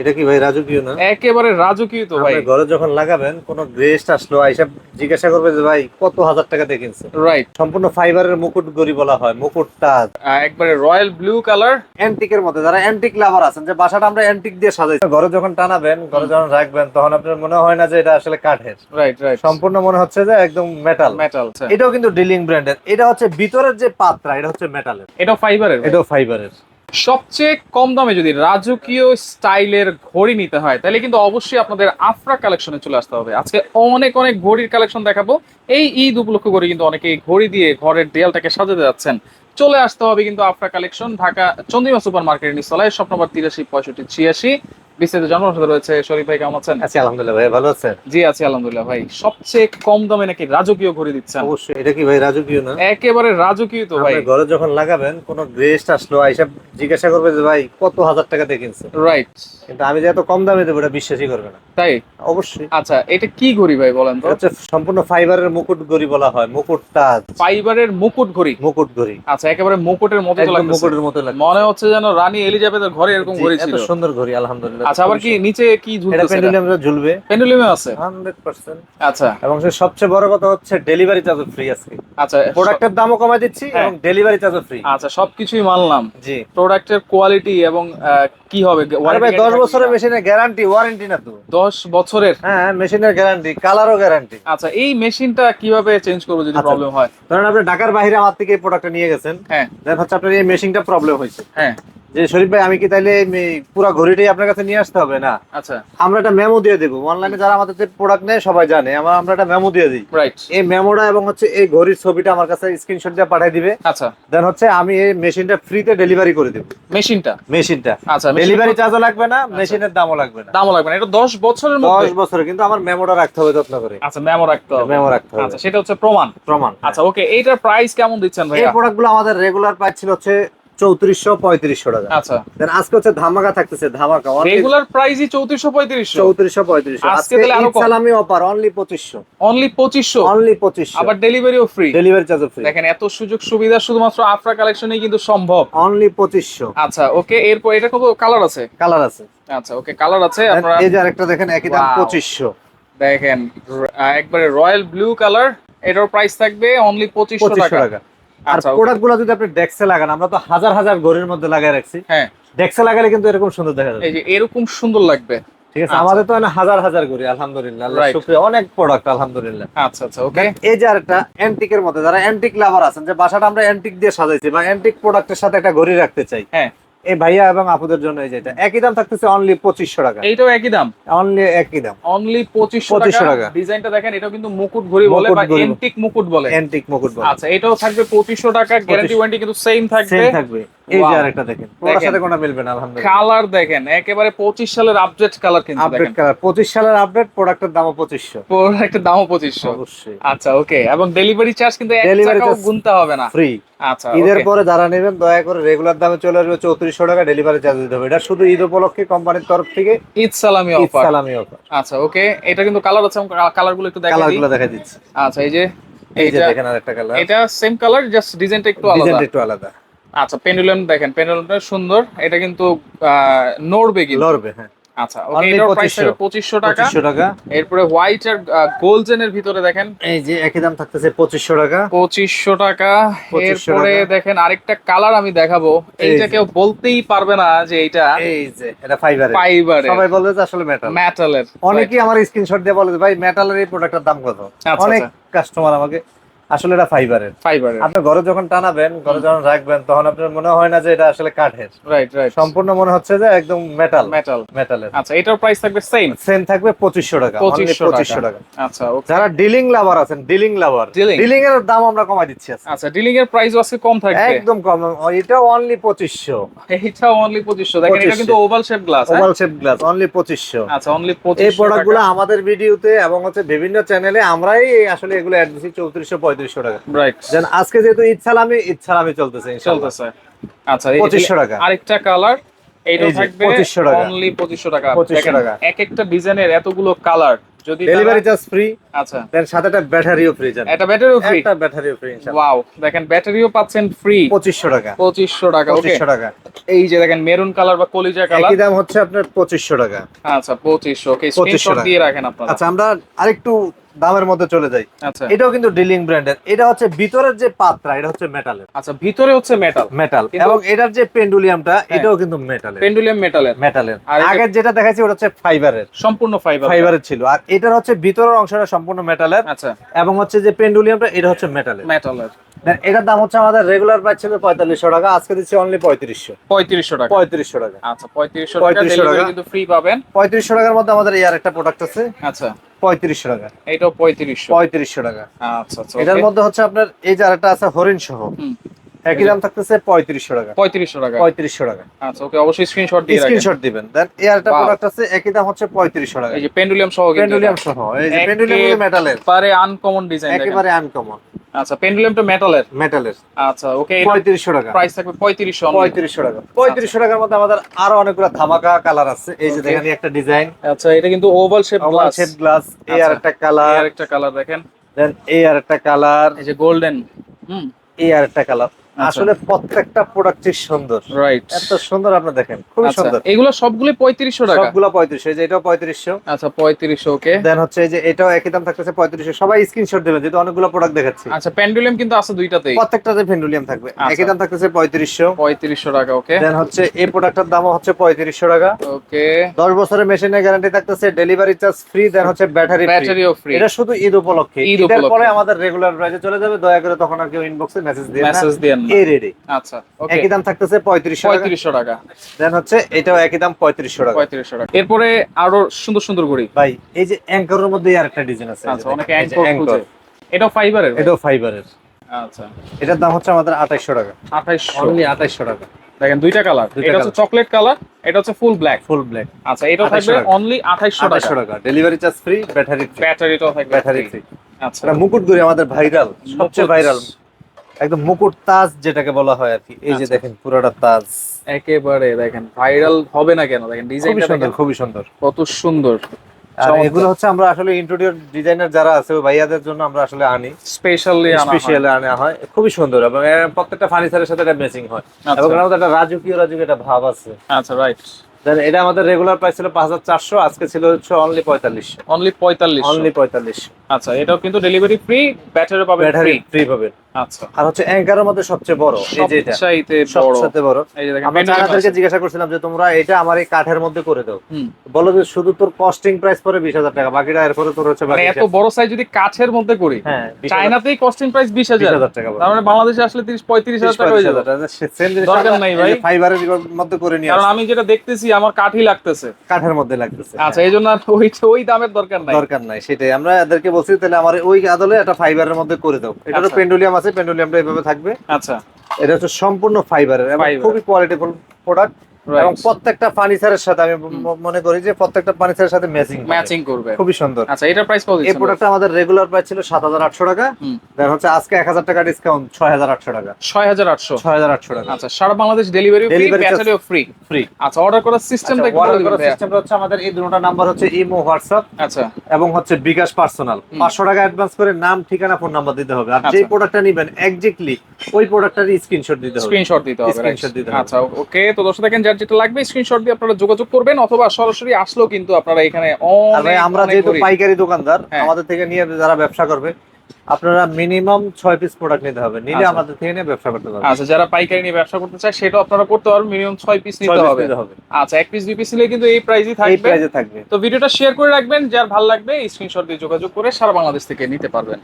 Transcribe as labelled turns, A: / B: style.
A: এটা কি ভাই রাজকীয় না?
B: একেবারে রাজকীয় তো ভাই।
A: ঘরে যখন লাগাবেন কোন গেস্ট আসলো আইসা জিজ্ঞাসা করবে যে ভাই কত হাজার টাকা দিয়ে কিনছে
B: রাইট
A: সম্পূর্ণ ফাইবারের মুকুট গড়ি বলা হয় মুকুট তাজ।
B: একবারে রয়্যাল ব্লু কালার।
A: অ্যান্টিকের মধ্যে যারা অ্যান্টিক লাভার আছেন যে বাসাটা আমরা অ্যান্টিক দিয়ে সাজাই। ঘরে যখন টানাবেন ঘরে যখন রাখবেন তখন আপনার মনে হয় না যে এটা আসলে কাঠের।
B: রাইট রাইট
A: সম্পূর্ণ মনে হচ্ছে যে একদম মেটাল
B: মেটাল
A: এটাও কিন্তু ডিলিং ব্র্যান্ডের এটা হচ্ছে ভিতরের যে পাত্রা এটা হচ্ছে মেটালের
B: এটা ফাইবারের
A: এটাও ফাইবারের
B: সবচেয়ে কম দামে যদি রাজকীয় স্টাইলের ঘড়ি নিতে হয়, তাহলে কিন্তু অবশ্যই আপনাদের আফরা কালেকশনে চলে আসতে হবে। আজকে অনেক অনেক ঘড়ির কালেকশন দেখাবো। এই ঈদ উপলক্ষ করে কিন্তু অনেকে ঘড়ি দিয়ে ঘরের দেয়ালটাকে সাজাতে যাচ্ছেন। চলে আসতে হবে কিন্তু Afra collection, Dhaka Chandrima super market নিচলায় shop নম্বর তিরাশি পঁয়ষট্টি ছিয়াশি। বিস্তারিত সাথে রয়েছে শরীফ ভাই কেমন আছেন?
A: আচ্ছা আলহামদুলিল্লাহ ভাই ভালো আছেন?
B: জি আছি আলহামদুলিল্লাহ ভাই। সবচেয়ে কম দামে নাকি রাজকীয় ঘড়ি দিচ্ছেন?
A: অবশ্যই এটা কি ভাই রাজকীয় না?
B: একেবারে রাজকীয় তো ভাই।
A: ঘরে যখন লাগাবেন কোন গেস্ট আসলো আইসা জিজ্ঞাসা করবে যে ভাই কত হাজার টাকা দিয়ে কিনছে
B: রাইট
A: কিন্তু আমি যে এত কম দামে দেবো এটা বিশ্বাসই করবে না।
B: তাই?
A: অবশ্যই।
B: আচ্ছা এটা কি ঘড়ি ভাই বলেন তো?
A: সম্পূর্ণ ফাইবারের মুকুট ঘড়ি বলা হয় মুকুট তাজ।
B: ফাইবারের মুকুট ঘড়ি?
A: মুকুট ঘড়ি।
B: আচ্ছা একেবারে মুকুটের মতো
A: মুকুটের মতো লাগে
B: মনে হচ্ছে যেন রানী এলিজাবেথের ঘরে এরকম ঘড়ি
A: এত সুন্দর ঘড়ি আলহামদুলিল্লাহ।
B: আচ্ছা আবার কি নিচে কি
A: এটা
B: ঝুলতেছে
A: ঝুলবে।
B: পেন্ডুলিমে আছে?
A: Hundred percent.
B: আচ্ছা।
A: এবং সবচেয়ে বড় কথা হচ্ছে ডেলিভারি চার্জ ফ্রি আজকে
B: আচ্ছা
A: প্রোডাক্টের দামও কমাই দিচ্ছি
B: হ্যাঁ।
A: এবং ডেলিভারি চার্জ ফ্রি
B: আচ্ছা সবকিছুই মানলাম।
A: জি।
B: প্রোডাক্টের কোয়ালিটি এবং কি হবে?
A: ভাই দশ বছরের মেশিনের গ্যারান্টি ওয়ারেন্টি না তো।
B: দশ বছরের?
A: হ্যাঁ মেশিনের গ্যারান্টি কালারও গ্যারান্টি
B: আচ্ছা এই মেশিনটা কীভাবে চেঞ্জ করব যদি
A: আচ্ছা।
B: প্রবলেম হয়?
A: ধরেন আপনি ঢাকার বাইরে আমার থেকে এই প্রোডাক্টটা নিয়ে গেছেন।
B: হ্যাঁ।
A: দেন হচ্ছে আপনার এই মেশিনটা প্রবলেম হয়েছে।
B: হ্যাঁ।
A: যে শরীফ ভাই আমি কি তাইলে পুরো ঘড়িটাই আপনার কাছে নিয়ে আসতে হবে? না।
B: আচ্ছা।
A: আমরা একটা মেমো দিয়ে দেবো। অনলাইনে যারা আমাদের প্রোডাক্ট নেয় সবাই জানে। আমরা আমরা একটা মেমো দিয়ে দিই।
B: রাইট
A: এই মেমোটা এবং হচ্ছে এই ঘড়ির ছবিটা আমার কাছে স্ক্রিনশট দিয়ে পাঠিয়ে দিবে।
B: আচ্ছা।
A: দেন হচ্ছে আমি এই মেশিনটা ফ্রিতে ডেলিভারি করে দেবো।
B: মেশিনটা?
A: মেশিনটা।
B: আচ্ছা
A: ডেলিভারি চার্জও লাগবে না মেশিনের দামও লাগবে না।
B: দামও লাগবে না। এটা দশ বছরের মধ্যে
A: দশ বছরে কিন্তু আমার মেমোটা রাখতে হবে যত্ন করে।
B: আচ্ছা মেমো রাখতে হবে।
A: মেমো রাখতে হবে।
B: আচ্ছা সেটা হচ্ছে প্রমাণ।
A: প্রমাণ
B: আচ্ছা ওকে এইটার প্রাইস কেমন দিচ্ছেন ভাই
A: এই
B: ভাইয়া
A: প্রোডাক্টগুলো আমাদের রেগুলার প্রাইস ছিল হচ্ছে চৌত্রিশশো পঁয়ত্রিশশো টাকা।
B: আচ্ছা।
A: দেন আজকে হচ্ছে ধামাকা থাকতেছে ধামাকা।
B: রেগুলার প্রাইসই চৌত্রিশশো পঁয়ত্রিশশো।
A: চৌত্রিশশো পঁয়ত্রিশশো।
B: আজকে তাহলে আরও
A: সালামি অফার অনলি পঁচিশশো।
B: অনলি পঁচিশশো।
A: অনলি পঁচিশশো।
B: আবার ডেলিভারিও ফ্রি
A: ডেলিভারি চার্জ ফ্রি
B: দেখেন এত সুযোগ সুবিধা শুধুমাত্র আফরা কালেকশনেই কিন্তু সম্ভব।
A: অনলি পঁচিশশো।
B: আচ্ছা ওকে এরপর এটা কত? কালার আছে?
A: কালার আছে।
B: আচ্ছা ওকে কালার আছে আপনারা
A: এই যে আরেকটা দেখেন একই দাম পঁচিশশো।
B: দেখেন একবারে রয়্যাল ব্লু কালার এটার প্রাইস থাকবে অনলি পঁচিশশো টাকা।
A: আর
B: আচ্ছা,
A: প্রোডাক্টগুলো যদি আপনি ডেক্সে লাগান আমরা তো হাজার হাজার ঘড়ির মধ্যে লাগিয়ে রাখছি।
B: হ্যাঁ।
A: ডেক্সে লাগালে কিন্তু এরকম সুন্দর দেখা যাবে।
B: এই যে এরকম সুন্দর লাগবে।
A: ঠিক আছে
B: আচ্ছা।
A: আমাদের তো হাজার হাজার ঘড়ি আলহামদুলিল্লাহ। শুকরিয়া অনেক প্রোডাক্ট আলহামদুলিল্লাহ।
B: আচ্ছা আচ্ছা ওকে
A: এই যে একটা অ্যান্টিকের মধ্যে যারা অ্যান্টিক লাভার আছেন যে বাসাটা আমরা অ্যান্টিক দিয়ে সাজাইছি বা অ্যান্টিক প্রোডাক্টের সাথে একটা ঘড়ি রাখতে চাই।
B: হ্যাঁ।
A: এই ভাইয়া এবং আপুদের জন্য এই যেটা একই দাম থাকতেছে অনলি পঁচিশশো টাকা।
B: এইটাও একই দাম?
A: অনলি একই দাম।
B: অনলি পঁচিশশো
A: পঁচিশশো
B: টাকা। ডিজাইনটা দেখেন এটাও কিন্তু মুকুট ঘড়ি বলে বা এন্টিক মুকুট বলে।
A: এন্টিক মুকুট বলে।
B: আচ্ছা এটাও থাকবে পঁচিশশো টাকা গ্যারান্টি ওয়ারেন্টি কিন্তু সেম থাকবে।
A: সেম থাকবে। এই যে আরেকটা দেখেন। ওর সাথে কোনো মিলবে না আলহামদুলিল্লাহ।
B: কালার দেখেন একেবারে পঁচিশ সালের আপডেট কালার কিন্তু
A: আপডেট কালার সালের আপডেট প্রোডাক্টের দামও অবশ্যই।
B: আচ্ছা ওকে এবং ডেলিভারি চার্জ কিন্তু এক টাকাও গুনতে হবে না।
A: ফ্রি
B: আচ্ছা
A: ঈদের পরে যারা নেবেন দয়া করে রেগুলার দামে চলে আসবে চৌত্রিশশো টাকা ডেলিভারি চার্জ দিতে হবে। এটা শুধু ঈদ উপলক্ষে কোম্পানির তরফ থেকে
B: ঈদ সালামি
A: ঈদ সালামি অফার
B: আচ্ছা ওকে এটা কিন্তু কালার আছে কালারগুলো একটু দেখা
A: কালারগুলো দেখা দিচ্ছি।
B: আচ্ছা এই যে
A: এই যে দেখেন আরেকটা কালার
B: এটা সেম কালার জাস্ট ডিজাইনটা একটু আলাদা।
A: ডিজাইনটা একটু আলাদা।
B: আচ্ছা পেন্ডুলাম দেখেন পেন্ডুলামটা সুন্দর। এটা কিন্তু নড়বে কি
A: নড়বে হ্যাঁ।
B: আচ্ছা ওকে এটার প্রাইস
A: 2500
B: পঁচিশশো টাকা।
A: টাকা।
B: এরপরে হোয়াইট আর গোল্ডেনের ভিতরে দেখেন।
A: এই যে একই দাম থাকতেছে পঁচিশশো টাকা।
B: পঁচিশশো টাকা। এরপরে দেখেন আরেকটা কালার আমি দেখাবো।
A: এই
B: এইটা কেউ বলতেই পারবে না যে এটা
A: এই যে এটা ফাইবার
B: ফাইবারের
A: সবাই বলবে যে আসলে মেটাল
B: মেটালের
A: অনেকেই আমার স্ক্রিনশট দিয়ে বলে ভাই মেটালের এই প্রোডাক্টের দাম কত?
B: আচ্ছা,
A: অনেক
B: আচ্ছা।
A: কাস্টমার আমাকে আসলে এটা ফাইবারের।
B: ফাইবারের।
A: আপনি ঘরে যখন টানাবেন ঘরে যখন রাখবেন তখন আপনার মনে হয় না যে এটা আসলে কাঠের।
B: রাইট রাইট
A: সম্পূর্ণ মনে হচ্ছে যে একদম মেটাল
B: মেটাল
A: মেটালের
B: আচ্ছা এটার প্রাইস থাকবে সেম
A: সেম থাকবে পঁচিশশো টাকা
B: পঁচিশশো
A: পঁচিশশো
B: টাকা।
A: টাকা।
B: আচ্ছা ওকে
A: যারা ডিলিং লাভার আছেন ডিলিং লাভার ডিলিং এর দাম আমরা কমাই দিচ্ছি
B: আচ্ছা ডিলিং এর প্রাইস আজকে কম থাকবে?
A: একদম কম। এটা অনলি পঁচিশশো।
B: এইটা অনলি পঁচিশশো। দেখেন এটা কিন্তু oval shape glass
A: oval shape glass only পঁচিশশো।
B: আচ্ছা অনলি 2500
A: এই
B: পঁচিশশো
A: প্রোডাক্টগুলো আমাদের ভিডিওতে এবং হচ্ছে বিভিন্ন চ্যানেলে আমরাই আসলে এগুলো অ্যাড দিচ্ছি চৌত্রিশশো পঁয়ত্রিশশো টাকা।
B: রাইট
A: দেন আজকে যেহেতু চলতেছে।
B: চলতেছে। আচ্ছা
A: 2500 টাকা।
B: আরেকটা কালার এইটা থাকবে
A: 2500 টাকা।
B: অনলি পঁচিশশো টাকা।
A: 2500
B: দেখেন,
A: টাকা।
B: এক একটা ডিজাইনের এতগুলো কালার যদি
A: ডেলিভারি চার্জ ফ্রি
B: আচ্ছা।
A: দেন সাথে একটা ব্যাটারিও ফ্রি জানেন
B: এটা ব্যাটারিও ফ্রি
A: একটা ব্যাটারিও ফ্রি
B: ওয়াও দেখেন ব্যাটারিও পাচ্ছেন ফ্রি
A: পঁচিশশো টাকা।
B: পঁচিশশো টাকা ওকে
A: পঁচিশশো টাকা।
B: এই যে দেখেন মেরুন কালার বা কলিজা কালার
A: একই দাম হচ্ছে আপনার পঁচিশশো টাকা।
B: আচ্ছা পঁচিশশো ওকে স্ক্রিনশট দিয়ে রাখেন আপনারা।
A: আচ্ছা আমরা আরেকটু দামের মধ্যে চলে যায়।
B: আচ্ছা।
A: এটাও কিন্তু ডিলিং ব্র্যান্ডের এটা হচ্ছে ভিতরের যে পাত্রা এটা হচ্ছে মেটালের
B: আচ্ছা ভিতরে হচ্ছে মেটাল
A: মেটাল এবং এটার যে পেন্ডুলিয়ামটা এটাও কিন্তু মেটালের
B: পেন্ডুলিয়াম মেটালের
A: মেটালের
B: আর
A: আগের যেটা দেখাচ্ছি ওটা হচ্ছে ফাইবারের
B: সম্পূর্ণ ফাইবার
A: ফাইবারের ছিল। আর এটার হচ্ছে ভিতরের অংশটা সম্পূর্ণ মেটালের
B: আচ্ছা।
A: এবং হচ্ছে যে পেন্ডুলিয়ামটা এটা হচ্ছে মেটালের
B: মেটালের
A: এটার দাম হচ্ছে আমাদের রেগুলার প্রাইস ছিল পঁয়তাল্লিশশো টাকা আজকে দিচ্ছি অনলি পঁয়ত্রিশশো।
B: পঁয়ত্রিশশো টাকা।
A: পঁয়ত্রিশশো টাকা।
B: আচ্ছা পঁয়ত্রিশশো টাকা
A: 3500
B: ডেলিভারি
A: টাকা।
B: কিন্তু ফ্রি পাবেন।
A: পঁয়ত্রিশশো টাকার মধ্যে আমাদের এই আর একটা প্রোডাক্ট আছে।
B: আচ্ছা।
A: পঁয়ত্রিশশো টাকা।
B: এটাও পঁয়ত্রিশশো।
A: পঁয়ত্রিশশো টাকা।
B: আচ্ছা আচ্ছা
A: এটার মধ্যে হচ্ছে আপনার এই যে আছে হরিণ সহ একই দাম থাকতেছে পঁয়ত্রিশশো টাকা।
B: পঁয়ত্রিশশো টাকা।
A: পঁয়ত্রিশশো টাকা।
B: আচ্ছা ওকে অবশ্যই স্ক্রিনশট দিয়ে
A: স্ক্রিনশট দিবেন। দেন এই আরেকটা প্রোডাক্ট আছে একই দাম হচ্ছে পঁয়ত্রিশশো টাকা।
B: এই যে পেন্ডুলিয়াম সহ
A: পেন্ডুলিয়াম সহ এই যে পেন্ডুলিয়াম মেটালের
B: পারে আনকমন ডিজাইন
A: একেবারে আনকমন
B: আচ্ছা পেন্ডুলামটা মেটালের
A: মেটালের
B: আচ্ছা ওকে এটা
A: পঁয়ত্রিশশো টাকা।
B: প্রাইস থাকবে পঁয়ত্রিশশো
A: পঁয়ত্রিশশো টাকা। পঁয়ত্রিশশো টাকার মধ্যে আমাদের আরও অনেকগুলো ধামাকা কালার আছে। এই যে দেখেন একটা ডিজাইন
B: আচ্ছা এটা কিন্তু oval shape glass
A: shape glass এই
B: আচ্ছা।
A: আর একটা কালার
B: আরেকটা কালার দেখেন।
A: দেন এই আর একটা কালার
B: এই যে গোল্ডেন হুম।
A: এই আর একটা কালার
B: আচ্ছা।
A: আসলে প্রত্যেকটা প্রোডাক্টই সুন্দর।
B: রাইট
A: এত সুন্দর আপনি দেখেন খুবই
B: আচ্ছা।
A: সুন্দর।
B: এগুলো সবগুলো পঁয়ত্রিশশো টাকা?
A: সবগুলো পঁয়ত্রিশশো এই যে এটাও পঁয়ত্রিশশো।
B: আচ্ছা পঁয়ত্রিশশো ওকে।
A: দেন হচ্ছে এই যে এটাও একই দাম থাকতেছে পঁয়ত্রিশশো। সবাই স্ক্রিনশট দেবেন যেহেতু অনেকগুলো প্রোডাক্ট দেখাচ্ছি।
B: আচ্ছা পেন্ডুলিয়াম কিন্তু আছে দুইটাতেই।
A: প্রত্যেকটাতে পেন্ডুলিয়াম থাকবে।
B: আচ্ছা।
A: একই দাম থাকতেছে পঁয়ত্রিশশো।
B: পঁয়ত্রিশশো টাকা ওকে।
A: দেন হচ্ছে এই প্রোডাক্টের দামও হচ্ছে পঁয়ত্রিশশো টাকা।
B: ওকে।
A: দশ বছরের মেশিনের গ্যারান্টি থাকতেছে ডেলিভারি চার্জ ফ্রি দেন হচ্ছে ব্যাটারি
B: ব্যাটারিও ফ্রি
A: এটা শুধু ঈদ উপলক্ষে।
B: ঈদ
A: ঈদের। পরে আমাদের রেগুলার প্রাইসে চলে যাবে। দয়া করে তখন আর কেউ ইনবক্সে মেসেজ দিয়ে
B: মেসেজ দেন আচ্ছা
A: একই দাম থাকতেছে পঁয়ত্রিশশো টাকা।
B: পঁয়ত্রিশশো টাকা।
A: দেন হচ্ছে এটাও একই দাম পঁয়ত্রিশশো টাকা।
B: পঁয়ত্রিশশো টাকা। এরপরে আরও সুন্দর সুন্দর ঘড়ি।
A: ভাই এই যে অ্যাঙ্করের মধ্যে আর একটা ডিজাইন আছে।
B: আচ্ছা অনেকে অ্যাঙ্কর এটাও ফাইবারের
A: এটাও ফাইবারের
B: আচ্ছা।
A: এটার দাম হচ্ছে আমাদের আঠাইশশো টাকা।
B: আঠাইশশো।
A: অনলি আঠাইশশো টাকা।
B: দেখেন দুইটা কালার এটা হচ্ছে চকলেট কালার এটা হচ্ছে ফুল ব্ল্যাক
A: ফুল ব্ল্যাক
B: আচ্ছা
A: 2800
B: থাকবে অনলি আঠাইশশো টাকা।
A: টাকা। ডেলিভারি চার্জ ফ্রি ব্যাটারি
B: ব্যাটারিটাও থাকবে
A: ব্যাটারি ফ্রি
B: আচ্ছা।
A: মুকুট আমাদের ভাইরাল সবচেয়ে ভাইরাল একদম মুকুট তাজ যেটাকে বলা হয় আর কি। এই যে
B: আচ্ছা।
A: দেখেন পুরোটা তাজ।
B: একেবারে দেখেন ভাইরাল হবে না কেন? দেখেন ডিজাইনটা
A: সুন্দর খুবই সুন্দর।
B: কত সুন্দর।
A: আর এগুলো হচ্ছে আমরা আসলে ইন্টেরিয়র ডিজাইনার যারা আছে ওই ভাইয়াদের জন্য আমরা আসলে আনি।
B: স্পেশালি
A: স্পেশাল আনা হয়। খুবই সুন্দর এবং প্রত্যেকটা ফার্নিচারের সাথে এটা ম্যাচিং হয়।
B: আচ্ছা।
A: এবং আমাদের একটা রাজকীয় রাজকীয় একটা ভাব আছে।
B: আচ্ছা রাইট
A: Then এটা আমাদের রেগুলার প্রাইস ছিল পাঁচ হাজার চারশো আজকে ছিল হচ্ছে অনলি পঁয়তাল্লিশশো
B: অনলি পঁয়তাল্লিশ।
A: অনলি পঁয়তাল্লিশশো
B: আচ্ছা এটাও কিন্তু ডেলিভারি ফ্রি ব্যাটারি পাবেন
A: ব্যাটারি
B: ফ্রি
A: ফ্রি পাবেন।
B: আচ্ছা।
A: আর হচ্ছে অ্যাঙ্কারের মধ্যে সবচেয়ে বড় এই যে এটা।
B: বড়।
A: সবচেয়ে আমরা জিজ্ঞাসা করছিলাম যে তোমরা এটা আমার এই কাঠের মধ্যে করে দাও। বলো যে শুধু তোর কস্টিং প্রাইস পরে বিশ হাজার টাকা বাকিটা এরপরে তোর হচ্ছে
B: মানে
A: বাকি
B: এত বড় সাইজ যদি কাঠের মধ্যে করি
A: হ্যাঁ
B: চায়নাতেই কস্টিং প্রাইস বিশ
A: বিশ
B: হাজার
A: হাজার টাকা
B: তার মানে বাংলাদেশে আসলে তিরিশ পঁয়ত্রিশ হাজার টাকা হয়ে যাবে।
A: সেম জিনিস
B: দরকার নাই ভাই।
A: ফাইবারের মধ্যে করে নিয়ে
B: কারণ আমি যেটা দেখতেছি আমার কাঠই লাগতেছে।
A: কাঠের মধ্যে লাগতেছে
B: আচ্ছা এই জন্য আর ওই ওই দামের দরকার নাই।
A: দরকার নাই সেটাই। আমরা এদেরকে বলছি তাহলে আমার ওই আদলে একটা ফাইবারের মধ্যে করে দাও। এটা
B: আচ্ছা।
A: পেন্ডুলিয়াম আছে পেন্ডুলিয়ামটা এভাবে থাকবে
B: আচ্ছা
A: এটা হচ্ছে সম্পূর্ণ ফাইবারের এবং। খুবই কোয়ালিটিফুল প্রোডাক্ট. এবং প্রত্যেকটা ফার্নিচারের সাথে আমি মনে করি যে প্রত্যেকটা ফার্নিচারের সাথে ম্যাচিং
B: ম্যাচিং করবে।
A: খুবই সুন্দর।
B: আচ্ছা এটার প্রাইস কত
A: এই প্রোডাক্টটা আমাদের রেগুলার প্রাইস ছিল সাত হাজার আটশো টাকা। দেন হচ্ছে আজকে এক হাজার টাকা ডিসকাউন্ট ছয় হাজার আটশো টাকা।
B: ছয় হাজার আটশো।
A: ছয় হাজার আটশো টাকা।
B: আচ্ছা সারা বাংলাদেশ ডেলিভারি ফ্রি ব্যাটারিও ফ্রি
A: ফ্রি
B: আচ্ছা অর্ডার করার সিস্টেমটা বলে
A: অর্ডার করার সিস্টেমটা হচ্ছে আমাদের এই দুটো নাম্বার হচ্ছে ইমো হোয়াটসঅ্যাপ
B: আচ্ছা।
A: এবং হচ্ছে বিকাশ পার্সোনাল পাঁচশো টাকা অ্যাডভান্স করে নাম ঠিকানা ফোন নাম্বার দিতে হবে। আর
B: যে
A: যেই প্রোডাক্টটা নিবেন এক্স্যাক্টলি ওই প্রোডাক্টটারই স্ক্রিনশট দিতে হবে।
B: স্ক্রিনশট দিতে হবে right?
A: দিতে হবে।
B: আচ্ছা ওকে তো দর্শক দেখেন যার যেটা লাগবে স্ক্রিনশট দিয়ে আপনারা যোগাযোগ করবেন অথবা সরাসরি আসলেও কিন্তু আপনারা এখানে
A: আমরা যেহেতু পাইকারি দোকানদার
B: হ্যাঁ।
A: আমাদের থেকে নিয়ে যারা ব্যবসা করবে আপনারা মিনিমাম ছয় পিস প্রোডাক্ট নিতে হবে। নিলে
B: আচ্ছা।
A: আমাদের থেকে নিয়ে ব্যবসা করতে পারবেন
B: আচ্ছা যারা পাইকারি নিয়ে ব্যবসা করতে চায় সেটাও আপনারা করতে পারবেন মিনিমাম ছয় পিস
A: নিতে হবে।
B: আচ্ছা এক পিস দুই পিস নিলে কিন্তু এই প্রাইসই
A: এই
B: থাকবে।
A: প্রাইজে থাকবে।
B: তো ভিডিওটা শেয়ার করে রাখবেন যার ভালো লাগবে স্ক্রিনশট দিয়ে যোগাযোগ করে সারা বাংলাদেশ থেকে নিতে পারবেন।